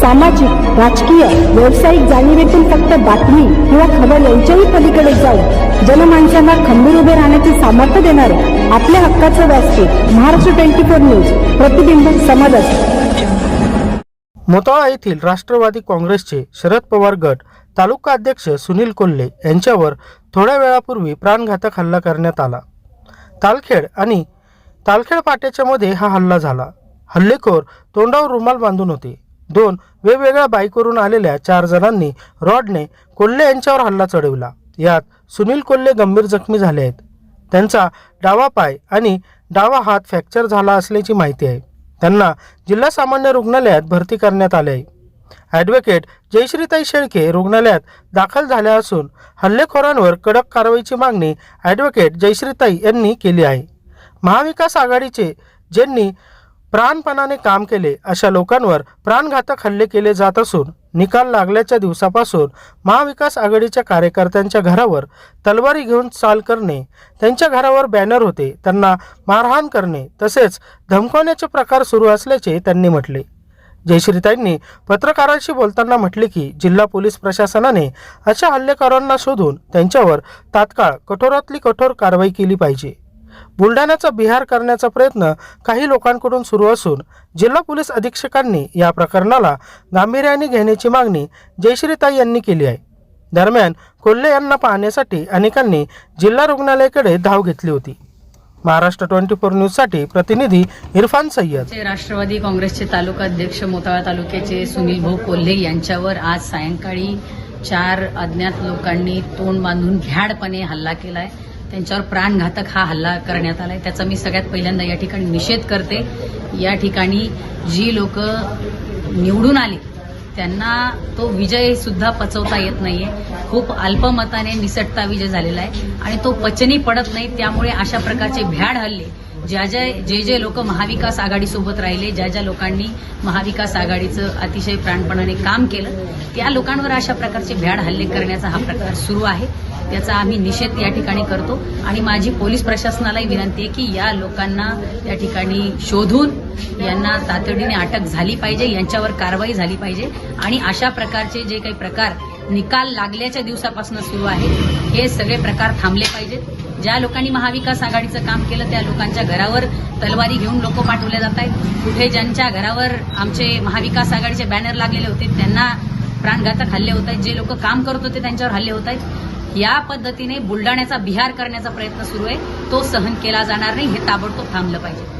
सामाजिक राजकीय व्यावसायिक जाणीवेतून फक्त बातमी किंवा खबर यांच्याही पलीकडे जाऊन जनमानसांना खंबीर उभे राहण्याचे सामर्थ्य देणारे आपल्या हक्काचं व्यासपीठ महाराष्ट्र ट्वेंटी फोर न्यूज प्रतिबिंब समाजाचे मोताळा येथील राष्ट्रवादी काँग्रेसचे शरद पवार गट तालुका अध्यक्ष सुनील कोल्हे यांच्यावर थोड्या वेळापूर्वी प्राणघातक हल्ला करण्यात आला. तालखेड आणि तालखेड पाट्याच्या मध्ये हा हल्ला झाला. हल्लेखोर तोंडावर रुमाल बांधून होते. दोन वेगवेगळ्या बाईकवरून आलेल्या चार जणांनी रॉडने कोल्हे यांच्यावर हल्ला चढविला. यात सुनील कोल्हे गंभीर जखमी झाले आहेत. त्यांचा डावा पाय आणि डावा हात फ्रॅक्चर झाला असल्याची माहिती आहे. त्यांना जिल्हा सामान्य रुग्णालयात भरती करण्यात आले आहे. ॲडव्होकेट जयश्रीताई शेळके रुग्णालयात दाखल झाल्या असून हल्लेखोरांवर कडक कारवाईची मागणी ॲडव्होकेट जयश्रीताई यांनी केली आहे. महाविकास आघाडीचे ज्यांनी प्राणपणाने काम केले अशा लोकांवर प्राणघातक हल्ले केले जात असून निकाल लागल्याच्या दिवसापासून महाविकास आघाडीच्या कार्यकर्त्यांच्या घरावर तलवारी घेऊन चाल करणे त्यांच्या घरावर बॅनर होते त्यांना मारहाण करणे तसेच धमकवण्याचे प्रकार सुरू असल्याचे त्यांनी म्हटले. जयश्रीताईंनी पत्रकारांशी बोलताना म्हटले की जिल्हा पोलीस प्रशासनाने अशा हल्लेखोरांना शोधून त्यांच्यावर तात्काळ कठोरातली कठोर कारवाई केली पाहिजे. बुलढाण्याचा बिहार करण्याचा प्रयत्न काही लोकांकडून सुरू असून जिल्हा पोलीस अधीक्षकांनी या प्रकरणाला गांभीर्याने घेण्याची मागणी जयश्रीताई यांनी केली आहे. दरम्यान कोल्हे यांना पाहण्यासाठी अनेकांनी जिल्हा रुग्णालयाकडे धाव घेतली होती. महाराष्ट्र ट्वेंटी फोर न्यूजसाठी प्रतिनिधी इरफान सय्यद. राष्ट्रवादी काँग्रेसचे तालुका अध्यक्ष मोताळा तालुक्याचे सुनील भाऊ कोल्हे यांच्यावर आज सायंकाळी चार अज्ञात लोकांनी तोंड बांधून घ्याडपणे हल्ला केलाय. त्यांच्यावर प्राणघातक हा हल्ला करण्यात आलाय. त्याचा मी सगळ्यात पहिल्यांदा या ठिकाणी निषेध करते. या ठिकाणी जी लोक निवडून आली त्यांना तो विजय सुद्धा पचवता येत नाहीये. खूप अल्पमताने निसटता विजय झालेला आहे. आणि तो पचनी पडत नाही त्यामुळे अशा प्रकारचे भ्याड हल्ले ज्या ज्या जे जे लोक महाविकास आघाडीसोबत राहिले ज्या ज्या लोकांनी महाविकास आघाडीचं अतिशय प्राणपणाने काम केलं त्या लोकांवर अशा प्रकारचे भ्याड हल्ले करण्याचा हा प्रकार सुरू आहे. त्याचा आम्ही निषेध या ठिकाणी करतो. आणि माझी पोलीस प्रशासनालाही विनंती आहे की या लोकांना त्या ठिकाणी शोधून यांना तातडीने अटक झाली पाहिजे यांच्यावर कारवाई झाली पाहिजे. आणि अशा प्रकारचे जे काही प्रकार निकाल लागल्याच्या दिवसापासून सुरू आहे. हे सगळे प्रकार थांबले पाहिजेत. ज्या लोकांनी महाविकास आघाडीचं काम केलं त्या लोकांच्या घरावर तलवारी घेऊन लोक पाठवले जात आहेत. कुठे ज्यांच्या घरावर आमचे महाविकास आघाडीचे बॅनर लागलेले होते त्यांना प्राणघातक हल्ले होत आहेत. जे लोक काम करत होते त्यांच्यावर हल्ले होत आहेत. या पद्धतीने बुलडाण्याचा बिहार करण्याचा प्रयत्न सुरू आहे. तो सहन केला जाणार नाही. हे ताबडतोब थांबलं पाहिजे.